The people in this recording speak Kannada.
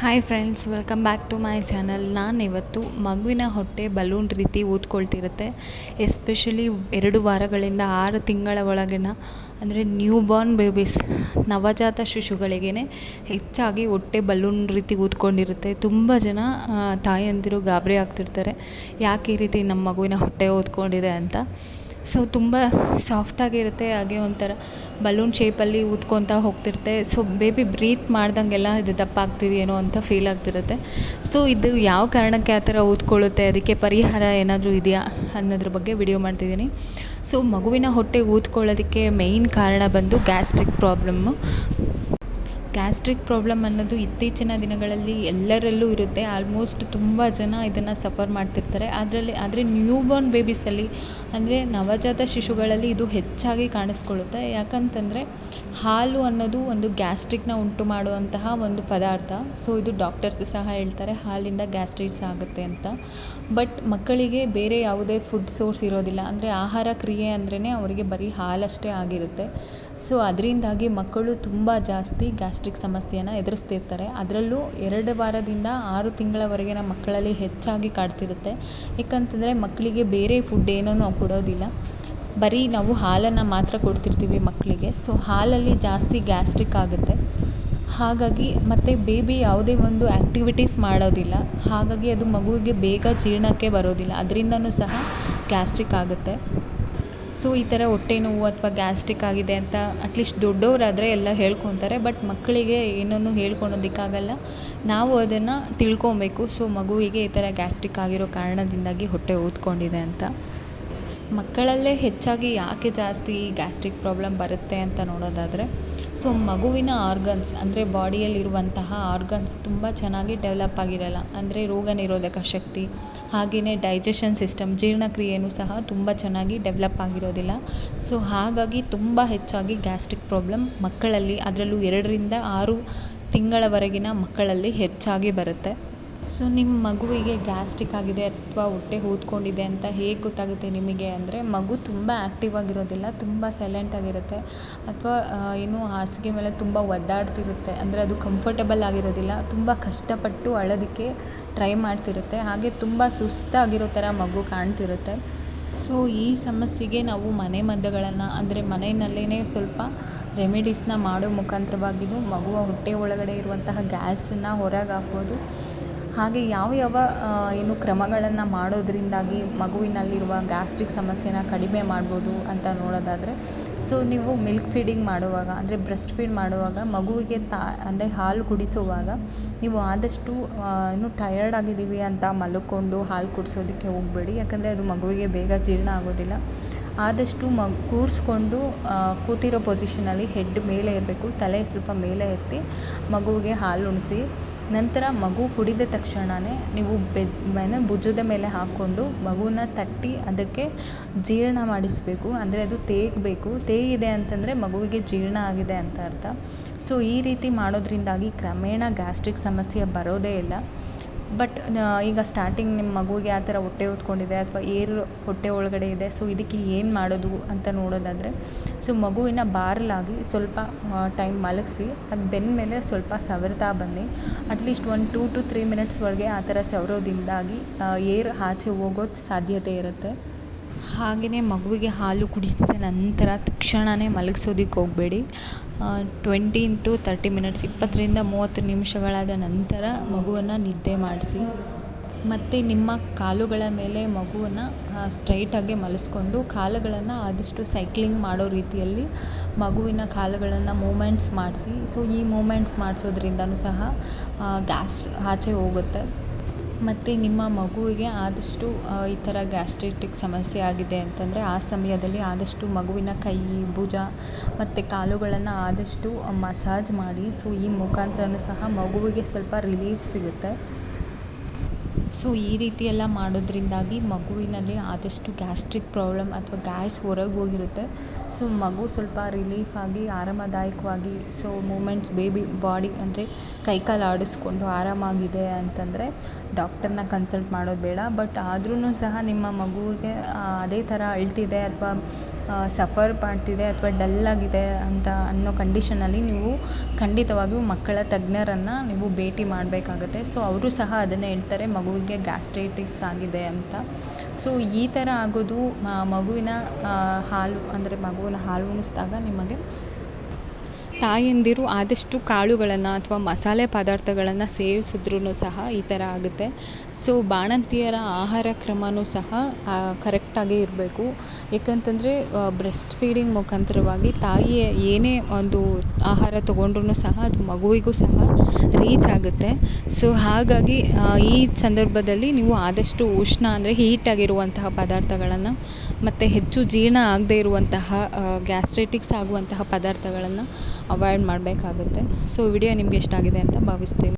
Hi friends welcome back to my channel ನಾನು ಇವತ್ತು ಮಗುವಿನ ಹೊಟ್ಟೆ ಬಲೂನ್ ರೀತಿ ಊದ್ಕೊಳ್ತಿರುತ್ತೆ. ಎಸ್ಪೆಷಲಿ ಎರಡು ವಾರಗಳಿಂದ ಆರು ತಿಂಗಳ ಒಳಗಿನ, ಅಂದರೆ ನ್ಯೂ ಬಾರ್ನ್ ಬೇಬೀಸ್ ನವಜಾತ ಶಿಶುಗಳಿಗೇ ಹೆಚ್ಚಾಗಿ ಹೊಟ್ಟೆ ಬಲೂನ್ ರೀತಿ ಊದ್ಕೊಂಡಿರುತ್ತೆ. ತುಂಬ ಜನ ತಾಯಂದಿರು ಗಾಬರಿ ಆಗ್ತಿರ್ತಾರೆ. ಯಾಕೆ ಈ ರೀತಿ ನಮ್ಮ ಮಗುವಿನ ಹೊಟ್ಟೆ ಊದ್ಕೊಂಡಿದೆ ಅಂತ. ಸೊ ತುಂಬ ಸಾಫ್ಟಾಗಿರುತ್ತೆ ಹಾಗೆ ಒಂಥರ ಬಲೂನ್ ಶೇಪಲ್ಲಿ ಊದ್ಕೊತಾ ಹೋಗ್ತಿರುತ್ತೆ. ಸೊ ಬೇಬಿ ಬ್ರೀತ್ ಮಾಡ್ದಂಗೆಲ್ಲ ಇದು ದಪ್ಪ ಆಗ್ತಿದೆಯೇನೋ ಅಂತ ಫೀಲ್ ಆಗ್ತಿರುತ್ತೆ. ಸೊ ಇದು ಯಾವ ಕಾರಣಕ್ಕೆ ಆ ಥರ ಊದ್ಕೊಳ್ಳುತ್ತೆ? ಅದಕ್ಕೆ ಪರಿಹಾರ ಏನಾದರೂ ಇದೆಯಾ? ಅನ್ನೋದ್ರ ಬಗ್ಗೆ ವಿಡಿಯೋ ಮಾಡ್ತಿದ್ದೀನಿ. ಸೊ ಮಗುವಿನ ಹೊಟ್ಟೆ ಊದ್ಕೊಳ್ಳೋದಕ್ಕೆ ಮೇಯ್ನ್ ಕಾರಣ ಬಂದು ಗ್ಯಾಸ್ಟ್ರಿಕ್ ಪ್ರಾಬ್ಲಮ್ಮು ಗ್ಯಾಸ್ಟ್ರಿಕ್ ಪ್ರಾಬ್ಲಮ್ ಅನ್ನೋದು ಇತ್ತೀಚಿನ ದಿನಗಳಲ್ಲಿ ಎಲ್ಲರಲ್ಲೂ ಇರುತ್ತೆ. ಆಲ್ಮೋಸ್ಟ್ ತುಂಬ ಜನ ಇದನ್ನು ಸಫರ್ ಮಾಡ್ತಿರ್ತಾರೆ. ಅದರಲ್ಲಿ, ಆದರೆ ನ್ಯೂ ಬಾರ್ನ್ ಬೇಬೀಸಲ್ಲಿ ಅಂದರೆ ನವಜಾತ ಶಿಶುಗಳಲ್ಲಿ ಇದು ಹೆಚ್ಚಾಗಿ ಕಾಣಿಸ್ಕೊಳ್ಳುತ್ತೆ. ಯಾಕಂತಂದರೆ ಹಾಲು ಅನ್ನೋದು ಒಂದು ಗ್ಯಾಸ್ಟ್ರಿಕ್ನ ಉಂಟು ಮಾಡುವಂತಹ ಒಂದು ಪದಾರ್ಥ. ಸೊ, ಇದು ಡಾಕ್ಟರ್ಸ್ ಸಹ ಹೇಳ್ತಾರೆ, ಹಾಲಿಂದ ಗ್ಯಾಸ್ಟ್ರಿಕ್ಸ್ ಆಗುತ್ತೆ ಅಂತ. ಬಟ್ ಮಕ್ಕಳಿಗೆ ಬೇರೆ ಯಾವುದೇ ಫುಡ್ ಸೋರ್ಸ್ ಇರೋದಿಲ್ಲ. ಅಂದರೆ ಆಹಾರ ಕ್ರಿಯೆ ಅಂದ್ರೇ ಅವರಿಗೆ ಬರೀ ಹಾಲಷ್ಟೇ ಆಗಿರುತ್ತೆ. ಸೊ, ಅದರಿಂದಾಗಿ ಮಕ್ಕಳು ತುಂಬ ಜಾಸ್ತಿ ಗ್ಯಾಸ್ಟ್ರಿಕ್ ಸಮಸ್ಯೆಯನ್ನು ಎದುರಿಸ್ತಿರ್ತಾರೆ ಅದರಲ್ಲೂ ಎರಡು ವಾರದಿಂದ ಆರು ತಿಂಗಳವರೆಗಿನ ಮಕ್ಕಳಲ್ಲಿ ಹೆಚ್ಚಾಗಿ ಕಾಡ್ತಿರುತ್ತೆ. ಏಕಂತಂದರೆ ಮಕ್ಕಳಿಗೆ ಬೇರೆ ಫುಡ್ ಏನೂ ಕೊಡೋದಿಲ್ಲ. ಬರೀ ನಾವು ಹಾಲನ್ನು ಮಾತ್ರ ಕೊಡ್ತಿರ್ತೀವಿ ಮಕ್ಕಳಿಗೆ. ಸೊ ಹಾಲಲ್ಲಿ ಜಾಸ್ತಿ ಗ್ಯಾಸ್ಟ್ರಿಕ್ ಆಗುತ್ತೆ. ಹಾಗಾಗಿ ಮತ್ತು ಬೇಬಿ ಯಾವುದೇ ಒಂದು ಆ್ಯಕ್ಟಿವಿಟೀಸ್ ಮಾಡೋದಿಲ್ಲ. ಹಾಗಾಗಿ ಅದು ಮಗುವಿಗೆ ಬೇಗ ಜೀರ್ಣಕ್ಕೆ ಬರೋದಿಲ್ಲ. ಅದರಿಂದನೂ ಸಹ ಗ್ಯಾಸ್ಟ್ರಿಕ್ ಆಗುತ್ತೆ. ಸೊ, ಈ ಥರ ಹೊಟ್ಟೆ ನೋವು ಅಥವಾ ಗ್ಯಾಸ್ಟ್ರಿಕ್ ಆಗಿದೆ ಅಂತ ಅಟ್ಲೀಸ್ಟ್ ದೊಡ್ಡವರಾದರೆ ಎಲ್ಲ ಹೇಳ್ಕೊತಾರೆ ಬಟ್ ಮಕ್ಕಳಿಗೆ ಏನನ್ನೂ ಹೇಳ್ಕೊಳೋದಕ್ಕಾಗಲ್ಲ. ನಾವು ಅದನ್ನು ತಿಳ್ಕೊಬೇಕು. ಸೊ, ಮಗುವಿಗೆ ಈ ಥರ ಗ್ಯಾಸ್ಟ್ರಿಕ್ ಆಗಿರೋ ಕಾರಣದಿಂದಾಗಿ ಹೊಟ್ಟೆ ಊದ್ಕೊಂಡಿದೆ ಅಂತ. ಮಕ್ಕಳಲ್ಲೇ ಹೆಚ್ಚಾಗಿ ಯಾಕೆ ಜಾಸ್ತಿ ಗ್ಯಾಸ್ಟ್ರಿಕ್ ಪ್ರಾಬ್ಲಮ್ ಬರುತ್ತೆ ಅಂತ ನೋಡೋದಾದರೆ, ಸೊ ಮಗುವಿನ ಆರ್ಗನ್ಸ್, ಅಂದರೆ ಬಾಡಿಯಲ್ಲಿರುವಂತಹ ಆರ್ಗನ್ಸ್ ತುಂಬ ಚೆನ್ನಾಗಿ ಡೆವಲಪ್ ಆಗಿರಲ್ಲ. ಅಂದರೆ ರೋಗ ನಿರೋಧಕ ಶಕ್ತಿ ಹಾಗೆಯೇ ಡೈಜೆಷನ್ ಸಿಸ್ಟಮ್ ಜೀರ್ಣಕ್ರಿಯೆಯೂ ಸಹ ತುಂಬ ಚೆನ್ನಾಗಿ ಡೆವಲಪ್ ಆಗಿರೋದಿಲ್ಲ. ಸೊ ಹಾಗಾಗಿ ತುಂಬ ಹೆಚ್ಚಾಗಿ ಗ್ಯಾಸ್ಟ್ರಿಕ್ ಪ್ರಾಬ್ಲಮ್ ಮಕ್ಕಳಲ್ಲಿ, ಅದರಲ್ಲೂ ಎರಡರಿಂದ ಆರು ತಿಂಗಳವರೆಗಿನ ಮಕ್ಕಳಲ್ಲಿ ಹೆಚ್ಚಾಗಿ ಬರುತ್ತೆ. ಸೊ ನಿಮ್ಮ ಮಗುವಿಗೆ ಗ್ಯಾಸ್ಟಿಕ್ ಆಗಿದೆ ಅಥವಾ ಹೊಟ್ಟೆ ಊದ್ಕೊಂಡಿದೆ ಅಂತ ಹೇಗೆ ಗೊತ್ತಾಗುತ್ತೆ ನಿಮಗೆ? ಅಂದರೆ ಮಗು ತುಂಬ ಆ್ಯಕ್ಟಿವ್ ಆಗಿರೋದಿಲ್ಲ, ತುಂಬ ಸೈಲೆಂಟ್ ಆಗಿರುತ್ತೆ, ಅಥವಾ ಏನು ಹಾಸಿಗೆ ಮೇಲೆ ತುಂಬ ಒದ್ದಾಡ್ತಿರುತ್ತೆ, ಅಂದರೆ ಅದು ಕಂಫರ್ಟಬಲ್ ಆಗಿರೋದಿಲ್ಲ, ತುಂಬ ಕಷ್ಟಪಟ್ಟು ಅಳೋದಕ್ಕೆ ಟ್ರೈ ಮಾಡ್ತಿರುತ್ತೆ, ಹಾಗೆ ತುಂಬ ಸುಸ್ತಾಗಿರೋ ಥರ ಮಗು ಕಾಣ್ತಿರುತ್ತೆ. ಸೊ ಈ ಸಮಸ್ಯೆಗೆ ನಾವು ಮನೆ ಮದ್ದುಗಳನ್ನು, ಅಂದರೆ ಮನೆಯಲ್ಲೇ ಸ್ವಲ್ಪ ರೆಮಿಡೀಸ್ನ ಮಾಡೋ ಮುಖಾಂತರವಾಗಿಯೂ ಮಗುವ ಹೊಟ್ಟೆ ಒಳಗಡೆ ಇರುವಂತಹ ಗ್ಯಾಸನ್ನು ಹೊರಗೆ ಹಾಕ್ಬೋದು. ಹಾಗೆ ಯಾವ ಯಾವ ಏನು ಕ್ರಮಗಳನ್ನು ಮಾಡೋದರಿಂದಾಗಿ ಮಗುವಿನಲ್ಲಿರುವ ಗ್ಯಾಸ್ಟ್ರಿಕ್ ಸಮಸ್ಯೆನ ಕಡಿಮೆ ಮಾಡ್ಬೋದು ಅಂತ ನೋಡೋದಾದರೆ, ಸೊ ನೀವು ಮಿಲ್ಕ್ ಫೀಡಿಂಗ್ ಮಾಡುವಾಗ, ಅಂದರೆ ಬ್ರೆಸ್ಟ್ ಫೀಡ್ ಮಾಡುವಾಗ ಮಗುವಿಗೆ ತಾ, ಅಂದರೆ ಹಾಲು ಕುಡಿಸುವಾಗ ನೀವು ಆದಷ್ಟು ಏನು ಟಯರ್ಡ್ ಆಗಿದ್ದೀವಿ ಅಂತ ಮಲ್ಕೊಂಡು ಹಾಲು ಕುಡಿಸೋದಕ್ಕೆ ಹೋಗಬೇಡಿ. ಯಾಕಂದರೆ ಅದು ಮಗುವಿಗೆ ಬೇಗ ಜೀರ್ಣ ಆಗೋದಿಲ್ಲ. ಆದಷ್ಟು ಮಗು, ಕೂರಿಸ್ಕೊಂಡು ಕೂತಿರೋ ಪೊಸಿಷನಲ್ಲಿ ಹೆಡ್ ಮೇಲೆ ಇರಬೇಕು. ತಲೆ ಸ್ವಲ್ಪ ಮೇಲೆ ಎತ್ತಿ ಮಗುವಿಗೆ ಹಾಲು ಉಣಿಸಿ ನಂತರ ಮಗು ಕುಡಿದ ತಕ್ಷಣವೇ ನೀವು ಬೆದ್ ಮೇಲೆ ಭುಜದ ಮೇಲೆ ಹಾಕ್ಕೊಂಡು ಮಗುನ ತಟ್ಟಿ ಅದಕ್ಕೆ ಜೀರ್ಣ ಮಾಡಿಸಬೇಕು. ಅಂದರೆ ಅದು ತೇಗಬೇಕು. ತೇಗಿದೆ ಅಂತಂದರೆ ಮಗುವಿಗೆ ಜೀರ್ಣ ಆಗಿದೆ ಅಂತ ಅರ್ಥ. ಸೊ ಈ ರೀತಿ ಮಾಡೋದ್ರಿಂದಾಗಿ ಕ್ರಮೇಣ ಗ್ಯಾಸ್ಟ್ರಿಕ್ ಸಮಸ್ಯೆ ಬರೋದೇ ಇಲ್ಲ. ಬಟ್ ಈಗ ಸ್ಟಾರ್ಟಿಂಗ್ ನಿಮ್ಮ ಮಗುವಿಗೆ ಆ ಥರ ಹೊಟ್ಟೆ ಊದ್ಕೊಂಡಿದೆ ಅಥವಾ ಏರ್ ಹೊಟ್ಟೆ ಒಳಗಡೆ ಇದೆ ಸೊ ಇದಕ್ಕೆ ಏನು ಮಾಡೋದು ಅಂತ ನೋಡೋದಾದರೆ ಸೊ ಮಗುವಿನ ಬಾರಲಾಗಿ ಸ್ವಲ್ಪ ಟೈಮ್ ಮಲಗಿಸಿ, ಅದು ಬೆನ್ನ ಮೇಲೆ ಸ್ವಲ್ಪ ಸವರ್ತಾ ಬನ್ನಿ. ಅಟ್ಲೀಸ್ಟ್ ಒಂದು ಟೂ ಟು ತ್ರೀ ಮಿನಿಟ್ಸ್ವರೆಗೆ ಆ ಥರ ಸವರೋದಿಂದಾಗಿ ಏರ್ ಆಚೆ ಹೋಗೋ ಸಾಧ್ಯತೆ ಇರುತ್ತೆ. ಹಾಗೆಯೇ ಮಗುವಿಗೆ ಹಾಲು ಕುಡಿಸಿದ ನಂತರ ತಕ್ಷಣವೇ ಮಲಗಿಸೋದಕ್ಕೆ ಹೋಗಬೇಡಿ. ಟ್ವೆಂಟಿ ಇಂಟು ತರ್ಟಿ ಮಿನಿಟ್ಸ್ ಇಪ್ಪತ್ತರಿಂದ ಮೂವತ್ತು ನಿಮಿಷಗಳಾದ ನಂತರ ಮಗುವನ್ನು ನಿದ್ದೆ ಮಾಡಿಸಿ. ಮತ್ತು ನಿಮ್ಮ ಕಾಲುಗಳ ಮೇಲೆ ಮಗುವನ್ನು ಸ್ಟ್ರೈಟಾಗಿ ಮಲಗಿಸ್ಕೊಂಡು ಕಾಲುಗಳನ್ನು ಆದಷ್ಟು ಸೈಕ್ಲಿಂಗ್ ಮಾಡೋ ರೀತಿಯಲ್ಲಿ ಮಗುವಿನ ಕಾಲುಗಳನ್ನು ಮೂಮೆಂಟ್ಸ್ ಮಾಡಿಸಿ. ಸೊ ಈ ಮೂಮೆಂಟ್ಸ್ ಮಾಡಿಸೋದ್ರಿಂದನೂ ಸಹ ಗ್ಯಾಸ್ ಆಚೆ ಹೋಗುತ್ತೆ. ಮತ್ತು ನಿಮ್ಮ ಮಗುವಿಗೆ ಆದಷ್ಟು ಈ ಥರ ಗ್ಯಾಸ್ಟ್ರಿಟಿಕ್ ಸಮಸ್ಯೆ ಆಗಿದೆ ಅಂತಂದರೆ ಆ ಸಮಯದಲ್ಲಿ ಆದಷ್ಟು ಮಗುವಿನ ಕೈ, ಭುಜ ಮತ್ತು ಕಾಲುಗಳನ್ನು ಆದಷ್ಟು ಮಸಾಜ್ ಮಾಡಿ. ಸೊ, ಈ ಮುಖಾಂತರನೂ ಸಹ ಮಗುವಿಗೆ ಸ್ವಲ್ಪ ರಿಲೀಫ್ ಸಿಗುತ್ತೆ. ಸೊ, ಈ ರೀತಿ ಎಲ್ಲ ಮಾಡೋದ್ರಿಂದಾಗಿ ಮಗುವಿನಲ್ಲಿ ಆದಷ್ಟು ಗ್ಯಾಸ್ಟ್ರಿಕ್ ಪ್ರಾಬ್ಲಮ್ ಅಥವಾ ಗ್ಯಾಸ್ ಹೊರಗೆ ಹೋಗಿರುತ್ತೆ. ಸೊ, ಮಗು ಸ್ವಲ್ಪ ರಿಲೀಫ್ ಆಗಿ, ಆರಾಮದಾಯಕವಾಗಿ, ಸೊ, ಮೂಮೆಂಟ್ಸ್ ಬೇಬಿ ಬಾಡಿ ಅಂದರೆ ಕೈಕಾಲು ಆಡಿಸ್ಕೊಂಡು ಆರಾಮಾಗಿದೆ ಅಂತಂದರೆ ಡಾಕ್ಟರ್ನ ಕನ್ಸಲ್ಟ್ ಮಾಡೋದು ಬೇಡ. ಬಟ್ ಆದ್ರೂ ಸಹ ನಿಮ್ಮ ಮಗುವಿಗೆ ಅದೇ ಥರ ಅಳ್ತಿದೆ ಅಥವಾ ಸಫರ್ ಮಾಡ್ತಿದೆ ಅಥವಾ ಡಲ್ ಆಗಿದೆ ಅಂತ ಅನ್ನೋ ಕಂಡೀಷನಲ್ಲಿ ನೀವು ಖಂಡಿತವಾಗಿಯೂ ಮಕ್ಕಳ ತಜ್ಞರನ್ನು ನೀವು ಭೇಟಿ ಮಾಡಬೇಕಾಗತ್ತೆ. ಸೊ ಅವರು ಸಹ ಅದನ್ನೇ ಹೇಳ್ತಾರೆ, ಮಗುವಿಗೆ ಗ್ಯಾಸ್ಟ್ರೈಟಿಸ್ ಆಗಿದೆ ಅಂತ. ಸೊ ಈ ಥರ ಆಗೋದು ಮಗುವಿನ ಹಾಲು, ಅಂದರೆ ಮಗುವಿನ ಹಾಲು ಉಣಿಸಿದಾಗ ನಿಮಗೆ ತಾಯಂದಿರು ಆದಷ್ಟು ಕಾಳುಗಳನ್ನು ಅಥವಾ ಮಸಾಲೆ ಪದಾರ್ಥಗಳನ್ನು ಸೇವಿಸಿದ್ರೂ ಸಹ ಈ ಥರ ಆಗುತ್ತೆ. ಸೊ ಬಾಣಂತಿಯರ ಆಹಾರ ಕ್ರಮವೂ ಸಹ ಕರೆಕ್ಟಾಗೇ ಇರಬೇಕು. ಏಕಂತಂದರೆ ಬ್ರೆಸ್ಟ್ ಫೀಡಿಂಗ್ ಮುಖಾಂತರವಾಗಿ ತಾಯಿಯ ಏನೇ ಒಂದು ಆಹಾರ ತೊಗೊಂಡ್ರೂ ಸಹ ಅದು ಮಗುವಿಗೂ ಸಹ ರೀಚ್ ಆಗುತ್ತೆ. ಸೊ ಹಾಗಾಗಿ ಈ ಸಂದರ್ಭದಲ್ಲಿ ನೀವು ಆದಷ್ಟು ಉಷ್ಣ ಅಂದರೆ ಹೀಟಾಗಿರುವಂತಹ ಪದಾರ್ಥಗಳನ್ನು ಮತ್ತು ಹೆಚ್ಚು ಜೀರ್ಣ ಆಗದೇ ಇರುವಂತಹ ಗ್ಯಾಸ್ಟ್ರೈಟಿಕ್ಸ್ ಆಗುವಂತಹ ಪದಾರ್ಥಗಳನ್ನು ಅವಾಯ್ಡ್ ಮಾಡಬೇಕಾಗುತ್ತೆ. ಸೊ ವಿಡಿಯೋ ನಿಮಗೆ ಇಷ್ಟ ಆಗಿದೆ ಅಂತ ಭಾವಿಸ್ತೀನಿ.